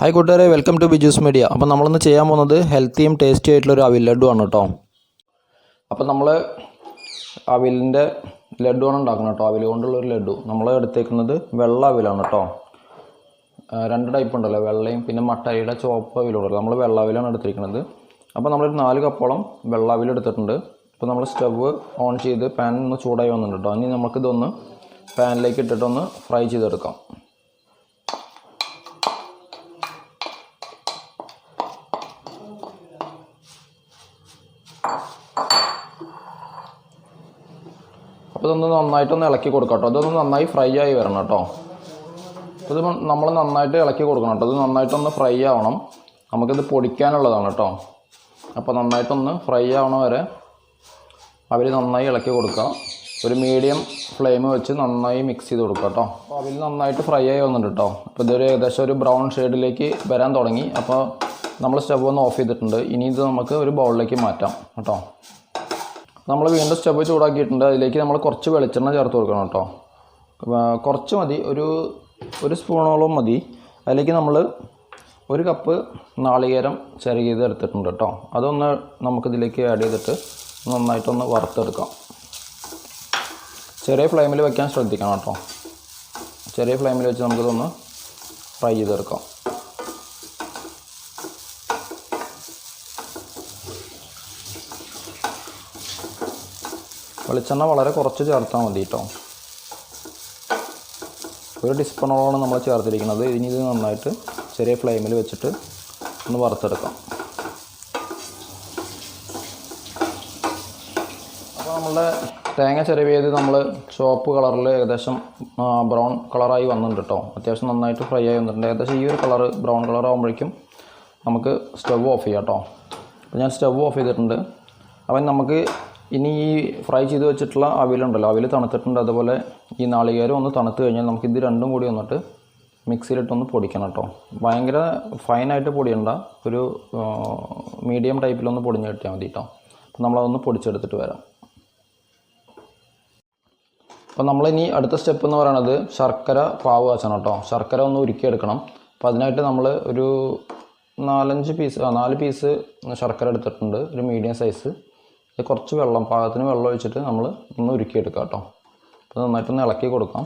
Hi കൂട്ടുകാരെ. Welcome to Byju's media അപ്പോൾ നമ്മളിന്ന് ചെയ്യാൻ പോകുന്നത് ഹെൽത്തിയും ടേസ്റ്റി ആയിട്ടുള്ള ഒരു അവിൽ ലഡു ആണ് കേട്ടോ അപ്പോൾ നമ്മൾ അവിലിന്റെ ആണ് ഉണ്ടാക്കുന്നത് കേട്ടോ അവിൽ കൊണ്ടുള്ള ഒരു ലഡു. നമ്മൾ എടുത്തേക്കുന്നത് വെള്ള അവിലാണ് കേട്ടോ രണ്ട് ടൈപ്പ് ഉണ്ടല്ലോ. വെള്ളയും പിന്നെ മട്ടരിയുടെ ചുവപ്പ് അവിലുണ്ടല്ലോ നമ്മൾ വെള്ള അവിലാണ് എടുത്തിരിക്കുന്നത്. അപ്പോൾ നമ്മളൊരു നാല് കപ്പോളം വെള്ള അവിൽ എടുത്തിട്ടുണ്ട്. ഇപ്പോൾ നമ്മൾ സ്റ്റവ് ഓൺ ചെയ്ത് പാൻ ഒന്ന് ചൂടായി വന്നിട്ടുണ്ട് കേട്ടോ ഇനി നമുക്കിതൊന്ന് പാനിലേക്ക് ഇട്ടിട്ടൊന്ന് ഫ്രൈ ചെയ്തെടുക്കാം. അപ്പോൾ ഇതൊന്ന് നന്നായിട്ടൊന്ന് ഇളക്കി കൊടുക്കാം കേട്ടോ. ഇതൊന്ന് നന്നായി ഫ്രൈ ആയി വരണം കേട്ടോ. ഇത് നമ്മൾ നന്നായിട്ട് ഇളക്കി കൊടുക്കണം കേട്ടോ. ഇത് നന്നായിട്ടൊന്ന് ഫ്രൈ ആവണം. നമുക്കിത് പൊടിക്കാനുള്ളതാണ് കേട്ടോ. അപ്പോൾ നന്നായിട്ടൊന്ന് ഫ്രൈ ആവണ വരെ അവർ നന്നായി ഇളക്കി കൊടുക്കുക ഒരു മീഡിയം ഫ്ലെയിം വെച്ച് നന്നായി മിക്സ് ചെയ്ത് കൊടുക്കുക കേട്ടോ. അപ്പോൾ അതിൽ നന്നായിട്ട് ഫ്രൈ ആയി വന്നിട്ട് കേട്ടോ. അപ്പോൾ ഇതൊരു ഏകദേശം ഒരു ബ്രൗൺ ഷെയ്ഡിലേക്ക് വരാൻ തുടങ്ങി. അപ്പോൾ നമ്മൾ സ്റ്റവ് ഒന്ന് ഓഫ് ചെയ്തിട്ടുണ്ട്. ഇനി ഇത് നമുക്ക് ഒരു ബൗളിലേക്ക് മാറ്റാം കേട്ടോ. നമ്മൾ വീണ്ടും സ്റ്റവ് ചൂടാക്കിയിട്ടുണ്ട്. അതിലേക്ക് നമ്മൾ കുറച്ച് വെളിച്ചെണ്ണ ചേർത്ത് കൊടുക്കണം കേട്ടോ. കുറച്ച് മതി. ഒരു ഒരു സ്പൂണോളം മതി. അതിലേക്ക് നമ്മൾ ഒരു കപ്പ് നാളികേരം ചിരകിയത് എടുത്തിട്ടുണ്ട് കേട്ടോ. അതൊന്ന് നമുക്കിതിലേക്ക് ആഡ് ചെയ്തിട്ട് നന്നായിട്ടൊന്ന് വറുത്തെടുക്കാം. ചെറിയ ഫ്ലെയിമിൽ വെക്കാൻ ശ്രദ്ധിക്കണം കേട്ടോ. ചെറിയ ഫ്ലെയിമിൽ വെച്ച് നമുക്കിതൊന്ന് ഫ്രൈ ചെയ്തെടുക്കാം. വെളിച്ചെണ്ണ വളരെ കുറച്ച് ചേർത്താൽ മതി കേട്ടോ ഒരു ടീസ്പൂണോളാണ് നമ്മൾ ചേർത്തിരിക്കുന്നത്. ഇനി ഇത് നന്നായിട്ട് ചെറിയ ഫ്ലെയിമിൽ വെച്ചിട്ട് ഒന്ന് വറുത്തെടുക്കാം. അപ്പോൾ നമ്മളുടെ തേങ്ങ ചിരവിയത് നമ്മൾ ചുവപ്പ് കളറിൽ ഏകദേശം ബ്രൗൺ കളറായി വന്നിട്ടുണ്ട് കേട്ടോ അത്യാവശ്യം നന്നായിട്ട് ഫ്രൈ ആയി വന്നിട്ടുണ്ട്. ഏകദേശം ഈ ഒരു കളർ ബ്രൗൺ കളർ ആകുമ്പോഴേക്കും നമുക്ക് സ്റ്റവ് ഓഫ് ചെയ്യാം കേട്ടോ അപ്പോൾ ഞാൻ സ്റ്റവ് ഓഫ് ചെയ്തിട്ടുണ്ട്. അപ്പം നമുക്ക് ഇനി ഈ ഫ്രൈ ചെയ്ത് വെച്ചിട്ടുള്ള അവിലുണ്ടല്ലോ അവിൽ തണുത്തിട്ടുണ്ട്. അതുപോലെ ഈ നാളികേരം ഒന്ന് തണുത്ത് കഴിഞ്ഞാൽ നമുക്ക് ഇത് രണ്ടും കൂടി വന്നിട്ട് മിക്സിയിലിട്ടൊന്ന് പൊടിക്കണം കേട്ടോ. ഭയങ്കര ഫൈനായിട്ട് പൊടിയണ്ട. ഒരു മീഡിയം ടൈപ്പിലൊന്ന് പൊടിഞ്ഞ് കിട്ടിയാൽ മതി കേട്ടോ. അപ്പോൾ നമ്മളതൊന്ന് പൊടിച്ചെടുത്തിട്ട് വരാം. അപ്പോൾ നമ്മളിനി അടുത്ത സ്റ്റെപ്പ് എന്ന് പറയുന്നത് ശർക്കര പാവ് കാച്ചണം കേട്ടോ. ശർക്കര ഒന്ന് ഉരുക്കിയെടുക്കണം. അപ്പോൾ അതിനായിട്ട് നമ്മൾ ഒരു നാലഞ്ച് പീസ് നാല് പീസ് ശർക്കര എടുത്തിട്ടുണ്ട്. ഒരു മീഡിയം സൈസ്. കുറച്ച് വെള്ളം പാകത്തിന് വെള്ളം ഒഴിച്ചിട്ട് നമ്മൾ ഒന്ന് ഉരുക്കിയെടുക്കാം കേട്ടോ. അപ്പോൾ നന്നായിട്ടൊന്ന് ഇളക്കി കൊടുക്കാം.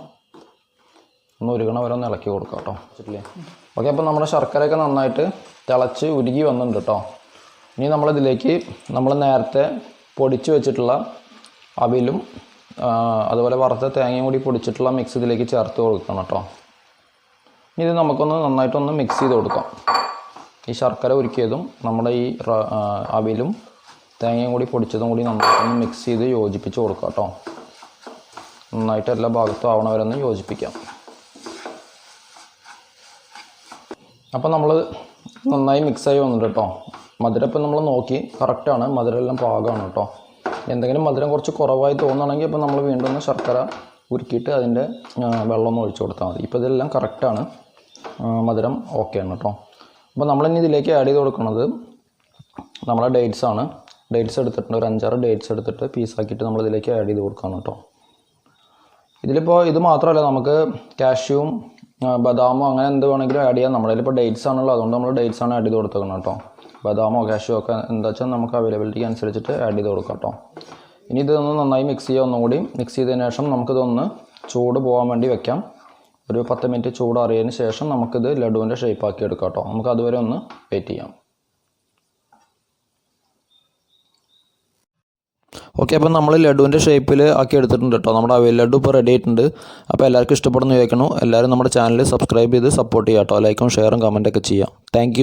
ഒന്ന് ഉരുകണ വരെ ഒന്ന് ഇളക്കി കൊടുക്കാം കേട്ടോ. വെച്ചിട്ടില്ലേ? ഓക്കെ അപ്പോൾ നമ്മുടെ ശർക്കരയൊക്കെ നന്നായിട്ട് തിളച്ച് ഉരുകി വന്നിട്ടുണ്ട് കേട്ടോ. ഇനി നമ്മളിതിലേക്ക് നമ്മൾ നേരത്തെ പൊടിച്ച് വെച്ചിട്ടുള്ള അവിലും അതുപോലെ വറുത്ത തേങ്ങയും കൂടി പൊടിച്ചിട്ടുള്ള മിക്സ് ഇതിലേക്ക് ചേർത്ത് കൊടുക്കണം കേട്ടോ. ഇനി ഇത് നമുക്കൊന്ന് നന്നായിട്ടൊന്ന് മിക്സ് ചെയ്ത് കൊടുക്കാം. ഈ ശർക്കര ഉരുക്കിയതും നമ്മുടെ ഈ അവിലും തേങ്ങയും കൂടി പൊടിച്ചതും കൂടി നന്നായിട്ടൊന്ന് മിക്സ് ചെയ്ത് യോജിപ്പിച്ച് കൊടുക്കുക കേട്ടോ നന്നായിട്ട് എല്ലാ ഭാഗത്തും ആവണവരൊന്ന് യോജിപ്പിക്കാം. അപ്പോൾ നമ്മൾ നന്നായി മിക്സായി വന്നിട്ട് കേട്ടോ മധുരം ഇപ്പം നമ്മൾ നോക്കി കറക്റ്റാണ് മധുരം എല്ലാം പാകമാണ് കേട്ടോ എന്തെങ്കിലും മധുരം കുറച്ച് കുറവായി തോന്നുകയാണെങ്കിൽ ഇപ്പം നമ്മൾ വീണ്ടും ഒന്ന് ശർക്കര ഉരുക്കിയിട്ട് അതിന്റെ വെള്ളം ഒന്ന് ഒഴിച്ചു കൊടുത്താൽ മതി. ഇപ്പോൾ ഇതെല്ലാം കറക്റ്റാണ് മധുരം ഓക്കെയാണ് കേട്ടോ അപ്പോൾ നമ്മളിനി ഇതിലേക്ക് ആഡ് ചെയ്ത് കൊടുക്കുന്നത് നമ്മളെ ഡേറ്റ്സ് ആണ്. ഡേറ്റ്സ് എടുത്തിട്ടുണ്ട്. ഒരു അഞ്ചാറ് ഡേറ്റ്സ് എടുത്തിട്ട് പീസാക്കിയിട്ട് നമ്മൾ ഇതിലേക്ക് ആഡ് ചെയ്ത് കൊടുക്കണം കേട്ടോ. ഇതിലിപ്പോൾ ഇത് മാത്രമല്ല നമുക്ക് കാഷ്യൂവും ബദാമോ അങ്ങനെ എന്ത് വേണമെങ്കിലും ആഡ് ചെയ്യാം. നമ്മുടെ ഇപ്പോൾ ഡേറ്റ്സ് ആണല്ലോ അതുകൊണ്ട് നമ്മൾ ഡേറ്റ്സ് ആണ് ആഡ് ചെയ്ത് കൊടുത്തേക്കണം കേട്ടോ. ബദാമോ കാഷ്യൂ ഒക്കെ എന്താ വെച്ചാൽ നമുക്ക് അവൈലബിലിറ്റിക്ക് അനുസരിച്ചിട്ട് ആഡ് ചെയ്ത് കൊടുക്കാം കേട്ടോ. ഇനി ഇതൊന്ന് നന്നായി മിക്സ് ചെയ്യുക ഒന്നുകൂടി. മിക്സ് ചെയ്തതിന് ശേഷം നമുക്കിതൊന്ന് ചൂട് പോകാൻ വേണ്ടി വെക്കാം. ഒരു പത്ത് മിനിറ്റ് ചൂട് ചൂടാറിയതിന് ശേഷം നമുക്കിത് ലഡുവിന്റെ ഷേപ്പ് ആക്കി എടുക്കാം കേട്ടോ. നമുക്ക് അതുവരെ ഒന്ന് വെയിറ്റ് ചെയ്യാം. ഓക്കെ അപ്പം നമ്മൾ ലഡുവിന്റെ ഷേപ്പിൽ ആക്കി എടുത്തിട്ടുണ്ട് കേട്ടോ നമ്മുടെ അവൈൽ ലഡു ഇപ്പോൾ റെഡി ആയിട്ടുണ്ട്. അപ്പോൾ എല്ലാവർക്കും ഇഷ്ടപ്പെടുന്നു ചോദിക്കണം എല്ലാവരും നമ്മുടെ ചാനൽ സബ്സ്ക്രൈബ് ചെയ്ത് സപ്പോർട്ട് ചെയ്യാം കേട്ടോ ലൈക്കും ഷെയറും കമന്റൊക്കെ ചെയ്യാം. താങ്ക്